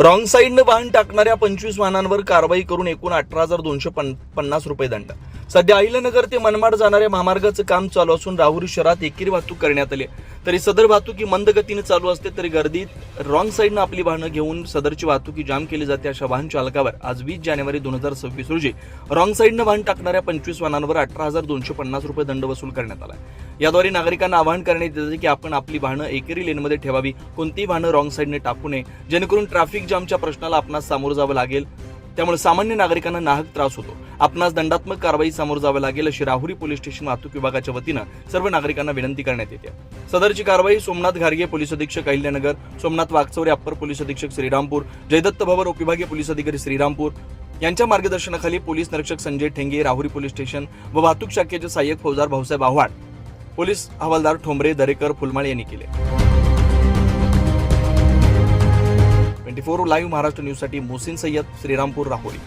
Wrong साईडनं वाहन टाकणाऱ्या पंचवीस वाहनांवर कारवाई करून एकूण अठरा हजार दोनशे पन्नास रुपये दंड. सध्या अहिल्यानगर ते मनमाड जाणाऱ्या महामार्गाचं काम चालू असून राहुरी शहरात एकेरी वाहतूक करण्यात आली तरी सदर वाहतुकी मंद गतीने चालू असते तरी गर्दीत रॉंग साईडनं आपली वाहनं घेऊन सदरची वाहतुकी जाम केली जाते अशा वाहन चालकावर आज वीस जानेवारी दोन हजार सव्वीस रोजी रॉंग साईडनं वाहन टाकणाऱ्या पंचवीस वाहनांवर अठरा हजार दोनशे पन्नास रुपये दंड वसूल करण्यात आला याद्वारे नागरिकांना आवाहन करण्यात येते की आपण आपली वाहनं एकेरी लेनमध्ये ठेवावी कोणतीही वाहनं रॉंग साईडने टाकू नये जेणेकरून ट्रॅफिक जामच्या प्रश्नाला आपणास सामोरं जावं लागेल. त्यामुळे सामान्य नागरिकांना नाहक त्रास होतो. आपणास दंडात्मक कारवाई समोर जावं लागेल अशी राहुरी पोलीस स्टेशन वाहतूक विभागाच्या वतीनं सर्व नागरिकांना विनंती करण्यात येते. सदरची कारवाई सोमनाथ घारगे पोलीस अधीक्षक अहिल्यानगर सोमनाथ वागचौरे अप्पर पोलीस अधीक्षक श्रीरामपूर जयदत्त भवर उपविभागीय पोलीस अधिकारी श्रीरामपूर. यांच्या मार्गदर्शनाखाली पोलीस निरीक्षक संजय ठेंगे राहुरी पोलीस स्टेशन व वाहतूक शाखेचे सहाय्यक फौजदार भाऊसाहेब आव्हाड पोलीस हवालदार ठोंबरे दरेकर फुलमाळे यांनी केले. ट्वेंटी फोर लाईव्ह महाराष्ट्र न्यूजसाठी मोसिन सय्यद श्रीरामपूर राहुरी.